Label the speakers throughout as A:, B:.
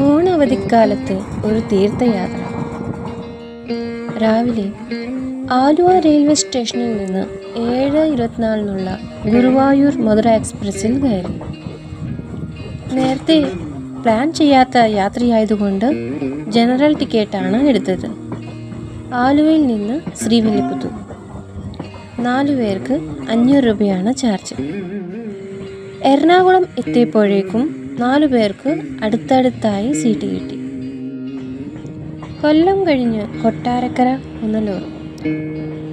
A: ഓണവധിക്കാലത്ത് ഒരു തീർത്ഥയാത്ര. രാവിലെ ആലുവ റെയിൽവേ സ്റ്റേഷനിൽ നിന്ന് ഏഴ് ഇരുപത്തിനാലിനുള്ള ഗുരുവായൂർ മധുര എക്സ്പ്രസ്സിൽ കയറി. നേരത്തെ പ്ലാൻ ചെയ്യാത്ത യാത്രയായതുകൊണ്ട് ജനറൽ ടിക്കറ്റാണ് എടുത്തത്. ആലുവയിൽ നിന്ന് ശ്രീവില്ലിപുത്തൂർ നാലു പേർക്ക് അഞ്ഞൂറ് രൂപയാണ് ചാർജ്. എറണാകുളം എത്തിയപ്പോഴേക്കും നാലു പേർക്ക് അടുത്തടുത്തായി സീറ്റ് കിട്ടി. കൊല്ലം കഴിഞ്ഞ് കൊട്ടാരക്കര പുനലൂർ.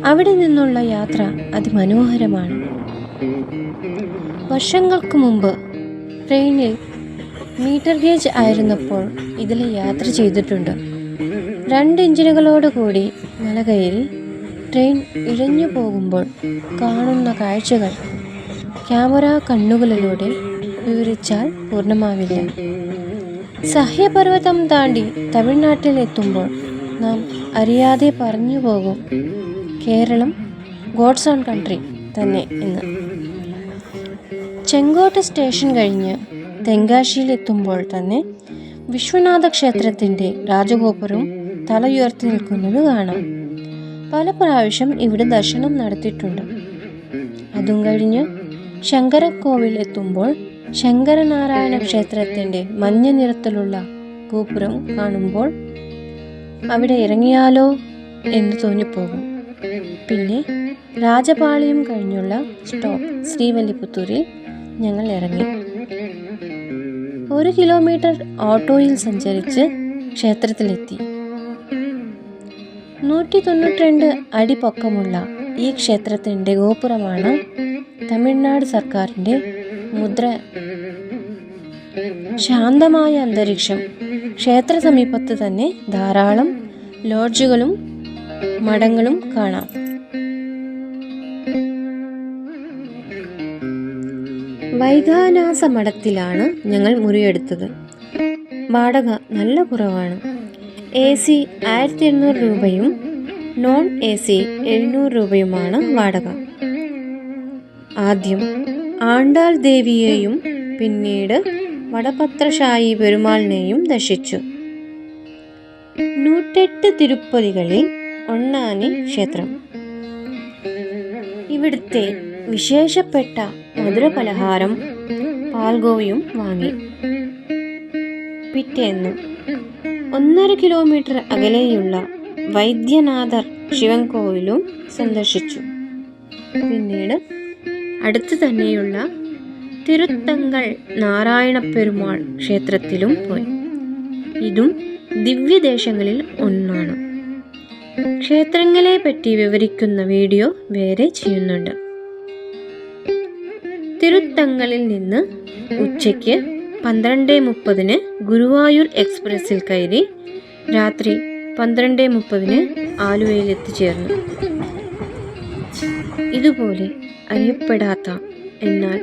A: അവിടെ നിന്നുള്ള യാത്ര അതിമനോഹരമാണ്. വർഷങ്ങൾക്ക് മുമ്പ് ട്രെയിനിൽ മീറ്റർ ഗേജ് ആയിരുന്നപ്പോൾ ഇതിൽ യാത്ര ചെയ്തിട്ടുണ്ട്. രണ്ട് എഞ്ചിനുകളോട് കൂടി മലകയറി ട്രെയിൻ ഇഴഞ്ഞു പോകുമ്പോൾ കാണുന്ന കാഴ്ചകൾ ക്യാമറ കണ്ണുകളിലൂടെ വിവരിച്ചാൽ പൂർണമാവില്ല. സഹ്യപർവതം താണ്ടി തമിഴ്നാട്ടിൽ എത്തുമ്പോൾ നാം അറിയാതെ പറഞ്ഞു പോകും കേരളം ഗോഡ്സ് ഓൺ കൺട്രി തന്നെ എന്ന്. ചെങ്കോട്ട സ്റ്റേഷൻ കഴിഞ്ഞ് തെങ്കാശിയിലെത്തുമ്പോൾ തന്നെ വിശ്വനാഥ ക്ഷേത്രത്തിന്റെ രാജഗോപുരം തലയുയർത്തി നിൽക്കുന്നത് കാണാം. പല പ്രാവശ്യം ഇവിടെ ദർശനം നടത്തിയിട്ടുണ്ട്. അതും കഴിഞ്ഞ് ശങ്കരക്കോവിൽ എത്തുമ്പോൾ ശങ്കരനാരായണ ക്ഷേത്രത്തിന്റെ മഞ്ഞ നിറത്തിലുള്ള ഗോപുരം കാണുമ്പോൾ അവിടെ ഇറങ്ങിയാലോ എന്ന് തോന്നിപ്പോകും. പിന്നെ രാജപാളിയും കഴിഞ്ഞുള്ള സ്റ്റോപ്പ് ശ്രീവല്ലിപുത്തൂരിൽ ഞങ്ങൾ ഇറങ്ങി. ഒരു കിലോമീറ്റർ ഓട്ടോയിൽ സഞ്ചരിച്ച് ക്ഷേത്രത്തിലെത്തി. നൂറ്റി തൊണ്ണൂറ്റിരണ്ട് അടി പൊക്കമുള്ള ഈ ക്ഷേത്രത്തിന്റെ ഗോപുരമാണ് തമിഴ്നാട് സർക്കാരിന്റെ മുദ്ര. ശാന്തമായ അന്തരീക്ഷം. ക്ഷേത്ര സമീപത്ത് തന്നെ ധാരാളം ലോഡ്ജുകളും മഠങ്ങളും കാണാം. വൈകാനാസ മഠത്തിലാണ് ഞങ്ങൾ മുറിയെടുത്തത്. വാടക നല്ല കുറവാണ്. എ സി ആയിരത്തി എണ്ണൂറ് രൂപയും നോൺ എ സി എഴുന്നൂറ് രൂപയുമാണ് വാടക. ആദ്യം ആണ്ടാൾ ദേവിയെയും പിന്നീട് വടപത്രശായി പെരുമാളിനെയും ദർശിച്ചു. നൂറ്റെട്ട് തിരുപ്പതികളിൽ ഒണ്ണാനി ക്ഷേത്രം. ഇവിടുത്തെ വിശേഷപ്പെട്ട മധുര പലഹാരം പാൽഗോവയും വാങ്ങി. പിറ്റേന്ന് ഒന്നര കിലോമീറ്റർ അകലെയുള്ള വൈദ്യനാഥർ ശിവൻ കോവിലും സന്ദർശിച്ചു. പിന്നീട് അടുത്ത് തന്നെയുള്ള തിരുത്തങ്ങൾ നാരായണ പെരുമാൾ ക്ഷേത്രത്തിലും പോയി. ഇതും ദിവ്യദേശങ്ങളിൽ ഒന്നാണ്. ക്ഷേത്രങ്ങളെ പറ്റി വിവരിക്കുന്ന വീഡിയോ വേറെ ചെയ്യുന്നുണ്ട്. തിരുത്തങ്ങളിൽ നിന്ന് ഉച്ചയ്ക്ക് പന്ത്രണ്ട് മുപ്പതിന് ഗുരുവായൂർ എക്സ്പ്രസ്സിൽ കയറി രാത്രി പന്ത്രണ്ട് മുപ്പതിന് ആലുവയിൽ എത്തിച്ചേർന്നു. ഇതുപോലെ അറിയപ്പെടാത്ത എന്നാൽ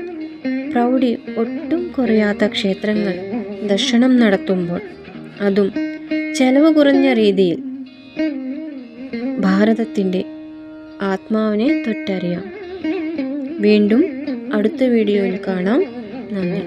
A: പ്രൗഢി ഒട്ടും കുറയാത്ത ക്ഷേത്രങ്ങൾ ദർശനം നടത്തുമ്പോൾ അതും ചെലവ് കുറഞ്ഞ രീതിയിൽ. ഭാരതത്തിന്റെ ആത്മാവിനെ തൊട്ടറിയാം. വീണ്ടും അടുത്ത വീഡിയോയിൽ കാണാം. നന്ദി.